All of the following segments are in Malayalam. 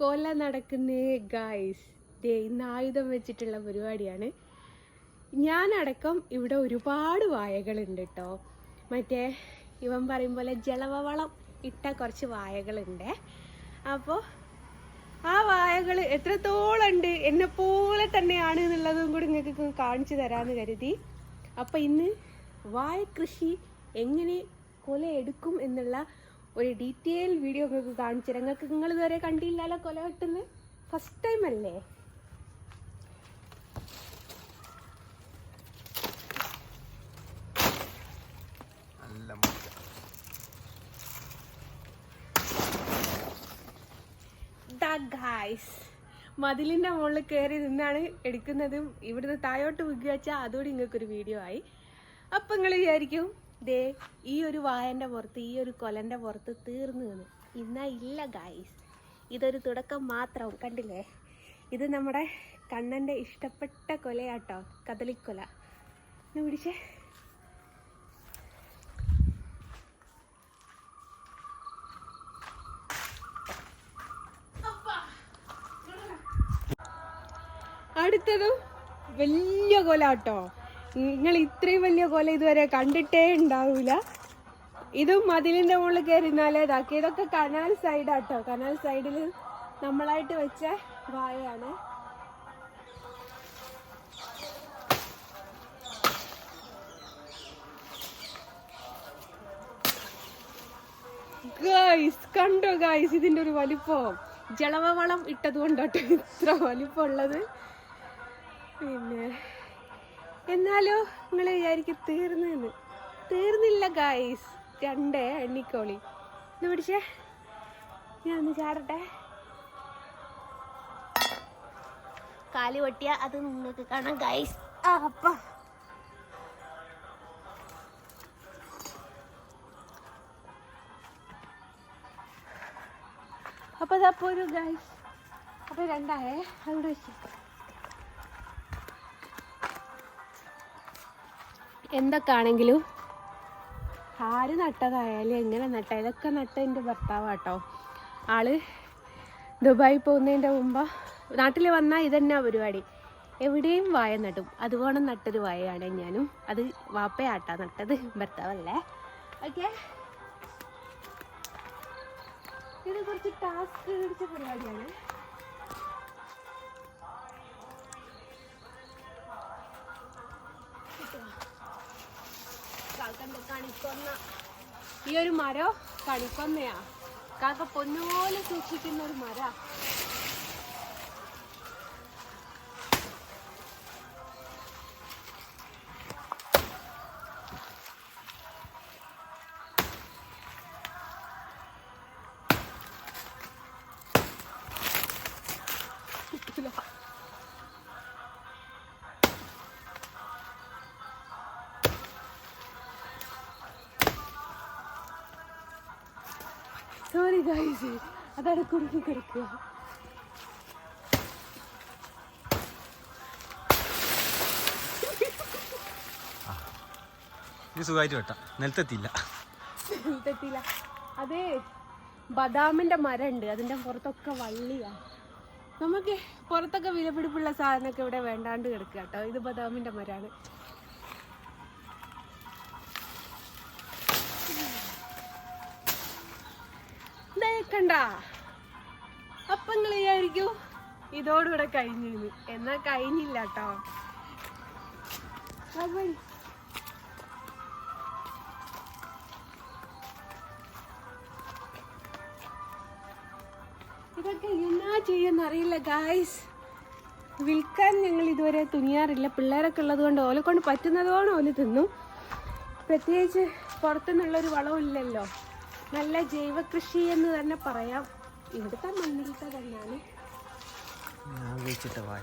കൊല നടക്കുന്നേ ഗായ്സ് ദേ ഇന്ന് ആയുധം വെച്ചിട്ടുള്ള പരിപാടിയാണ്. ഞാനടക്കം ഇവിടെ ഒരുപാട് വായകളുണ്ട് കേട്ടോ മറ്റേ ഇവൻ പറയും പോലെ ജലവവളം ഇട്ട കുറച്ച് വായകളുണ്ട്. അപ്പോൾ ആ വായകൾ എത്രത്തോളം ഉണ്ട് എന്നെ പോലെ തന്നെയാണ് എന്നുള്ളതും കൂടി നിങ്ങൾക്ക് കാണിച്ചു തരാമെന്ന് കരുതി. അപ്പം ഇന്ന് വായ കൃഷി എങ്ങനെ കൊല എടുക്കും എന്നുള്ള ഒരു ഡീറ്റെയിൽ വീഡിയോ നിങ്ങൾക്ക് കാണിച്ചു തരാം. നിങ്ങൾക്ക് നിങ്ങൾ ഇതുവരെ കണ്ടില്ലല്ലോ കൊല കിട്ടുന്ന ഫസ്റ്റ് ടൈം അല്ലേ? ഗായ്സ് മതിലിന്റെ മുകളിൽ കയറി നിന്നാണ് എടുക്കുന്നതും ഇവിടുന്ന് താഴോട്ട് വിഗ്രഹിച്ച വെച്ചാൽ അതോടെ നിങ്ങൾക്കൊരു വീഡിയോ ആയി. അപ്പം നിങ്ങൾ വിചാരിക്കും ദേ ഈ ഒരു വായന്റെ പുറത്ത് ഈ ഒരു കൊലന്റെ പുറത്ത് തീർന്നു എന്ന്. ഇന്നാ ഇല്ല ഗായ്സ് ഇതൊരു തുടക്കം മാത്രം കണ്ടില്ലേ? ഇത് നമ്മുടെ കണ്ണന്റെ ഇഷ്ടപ്പെട്ട കൊലയാട്ടോ കദളിക്കൊല. ഒന്ന് പിടിച്ചേ. അടുത്തതും വലിയ കൊല കേട്ടോ നിങ്ങൾ ഇത്രയും വലിയ കൊല ഇതുവരെ കണ്ടിട്ടേ ഉണ്ടാവൂല. ഇതും മതിലിന്റെ മുകളിൽ കയറിനാലേ ഇതാക്കി. ഇതൊക്കെ കനാൽ സൈഡാട്ടോ കനാൽ സൈഡിൽ നമ്മളായിട്ട് വെച്ച ഗായ്സ് കണ്ടോ ഗായ്സ് ഇതിന്റെ ഒരു വലിപ്പം. ജലവവളം ഇട്ടത് കൊണ്ടോട്ടോ ഇത്ര വലിപ്പം ഉള്ളത് പിന്നെ എന്നാലോ നിങ്ങൾ വിചാരിക്കും തീർന്നെന്ന്. തീർന്നില്ല ഗായ്സ് രണ്ടേ എണ്ണിക്കോളി. ഒന്ന് പിടിച്ചേ? ഞാൻ ഒന്ന് ചാടട്ടെ. കാൽ പൊട്ടിയ അത് നിങ്ങൾക്ക് കാണാം ഗായ്സ് ആ അപ്പ. അപ്പൊ അതപ്പോ ഒരു ഗായ്സ് അപ്പൊ രണ്ടായേ അവിടെ വെച്ചു. എന്തൊക്കെ ആണെങ്കിലും ആര് നട്ടതായാലും എങ്ങനെ നട്ട? ഇതൊക്കെ നട്ട എന്റെ ഭർത്താവാട്ടോ. ആൾ ദുബായി പോകുന്നതിന്റെ മുമ്പ് നാട്ടിൽ വന്നാൽ ഇതന്നെ പരിപാടി. എവിടെയും വായ നടും. അതുപോലെ നട്ടൊരു വായയാണ് ഞാനും. അത് വാപ്പയാട്ടാ നട്ടത്. ഭർത്താവല്ലേ? ഓക്കെ. ഇത് കുറച്ച് ടാസ്ക് പിടിച്ച പരിപാടിയാണ്. കണിക്കൊന്ന ഈ ഒരു മരം കണിക്കൊന്നയാ. കാക്ക പൊന്നുപോലെ സൂക്ഷിക്കുന്ന ഒരു മര. ഗൈസ് അതാണ് കുടുങ്ങി കിടക്കുക. ഇത് സുഖമായിട്ട് വെട്ടാം. നിലത്തെത്തിയില്ല. തെറ്റില്ല അതേ ബദാമിന്റെ മരം ഉണ്ട് അതിന്റെ പുറത്തൊക്കെ വള്ളിയാ. നമുക്ക് പുറത്തൊക്കെ വിലപിടിപ്പുള്ള സാധനമൊക്കെ ഇവിടെ വേണ്ടാണ്ട് കിടക്കുക കേട്ടോ. ഇത് ബദാമിന്റെ മരാണ് കണ്ട. അപ്പൊ നിങ്ങൾ വിചാരിക്കൂ ഇതോടുകൂടെ കഴിഞ്ഞിരുന്നു. എന്നാ കഴിഞ്ഞില്ല കേട്ടോ ഇതൊക്കെ എന്നാ ചെയ്യുന്നറിയില്ല ഗായ്സ് വിൽക്കാൻ ഞങ്ങൾ ഇതുവരെ തുനിയാറില്ല. പിള്ളേരൊക്കെ ഉള്ളത് കൊണ്ട് ഓലെ കൊണ്ട് പറ്റുന്നതോടെ ഓൽ തിന്നും. പ്രത്യേകിച്ച് പുറത്തുനിന്നുള്ളൊരു വളമില്ലല്ലോ നല്ല ജൈവ കൃഷി എന്ന് തന്നെ പറയാം. ഇവിടുത്തെ മണ്ണിലത്തെ തന്നെയാണ്. ഞാൻ വിളിച്ചിട്ട വായ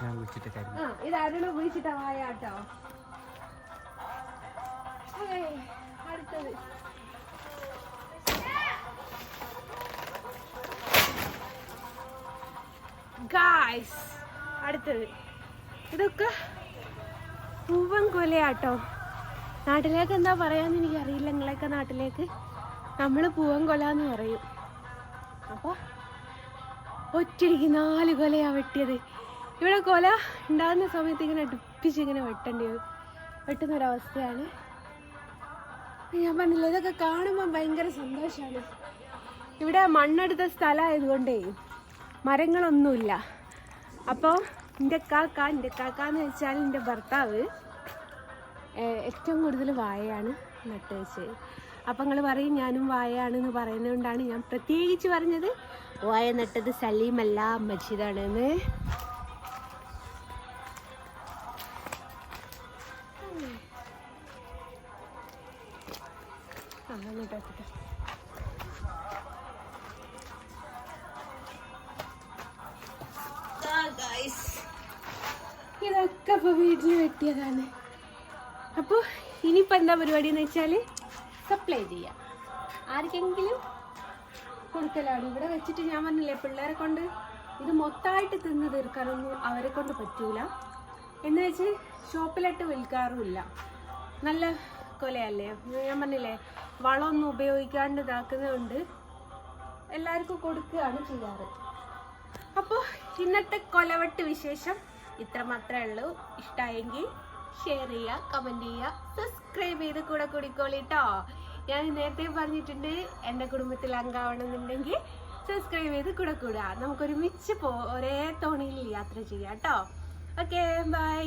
ഞാൻ വിളിച്ചിട്ട് കാര്യം ആ ഇത് വിളിച്ചിട്ട വായ കേട്ടോ അടുത്തത്. ഗായ്സ് അടുത്തത്. ഇതൊക്കെ പൂവൻ കൊലയാട്ടോ. നാട്ടിലേക്ക് എന്താ പറയാന്ന് എനിക്ക് അറിയില്ല നിങ്ങളൊക്കെ നാട്ടിലേക്ക്. നമ്മൾ പൂവൻ കൊല എന്ന് പറയും. അപ്പോൾ ഒറ്റയ്ക്ക് നാല് കൊലയാ വെട്ടിയത്. ഇവിടെ കൊല ഉണ്ടാകുന്ന സമയത്ത് ഇങ്ങനെ അടുപ്പിച്ച് ഇങ്ങനെ വെട്ടേണ്ടി വരും. വെട്ടുന്ന ഒരവസ്ഥയാണ് ഞാൻ പറഞ്ഞില്ല ഇതൊക്കെ കാണുമ്പോൾ ഭയങ്കര സന്തോഷമാണ് ഇവിടെ മണ്ണെടുത്ത സ്ഥലമായതുകൊണ്ടേ മരങ്ങളൊന്നുമില്ല. അപ്പോൾ എന്റെ കാക്ക എന്റെ കാക്ക എന്ന് വെച്ചാൽ എന്റെ ഭർത്താവ് ഏറ്റവും കൂടുതൽ വാഴയാണ് നട്ട് വെച്ചത് അപ്പം നിങ്ങൾ പറയും ഞാനും വാഴയാണെന്ന് പറയുന്നതുകൊണ്ടാണ് ഞാൻ പ്രത്യേകിച്ച് പറഞ്ഞത്. വായ നട്ടത് സലീമല്ല മജീദാണെന്ന് ഇതൊക്കെ ഇപ്പൊ വീട്ടിൽ വെട്ടിയതാണ്. അപ്പോൾ ഇനിയിപ്പോൾ എന്താ പരിപാടി എന്ന് വെച്ചാൽ സപ്ലൈ ചെയ്യാം. ആർക്കെങ്കിലും കൊടുക്കലാണ് ഇവിടെ വെച്ചിട്ട് ഞാൻ പറഞ്ഞില്ലേ പിള്ളേരെ കൊണ്ട് ഇത് മൊത്തമായിട്ട് തിന്ന് തീർക്കാനൊന്നും അവരെ കൊണ്ട് പറ്റൂല. എന്ന് വെച്ച് ഷോപ്പിലിട്ട് വിൽക്കാറുമില്ല. നല്ല കൊലയല്ലേ? ഞാൻ പറഞ്ഞില്ലേ വളമൊന്നും ഉപയോഗിക്കാണ്ട് ഇതാക്കുന്നതുകൊണ്ട് എല്ലാവർക്കും കൊടുക്കുകയാണ് ചെയ്യാറ്. അപ്പോൾ ഇന്നത്തെ കൊലവട്ട് വിശേഷം ഇത്ര മാത്രമേ ഉള്ളൂ. ഇഷ്ടമായെങ്കിൽ ഷെയർ ചെയ്യുക കമന്റ് ചെയ്യുക സബ്സ്ക്രൈബ് ചെയ്ത് കൂടെ കൂടിക്കോളി കേട്ടോ ഞാൻ നേരത്തെ പറഞ്ഞിട്ടുണ്ട് എന്റെ കുടുംബത്തിൽ അംഗമാവണമെന്നുണ്ടെങ്കിൽ സബ്സ്ക്രൈബ് ചെയ്ത് കൂടെ കൂടുക. നമുക്കൊരുമിച്ച് പോ ഒരേ തോണിയിൽ യാത്ര ചെയ്യാം കേട്ടോ ഓക്കെ ബൈ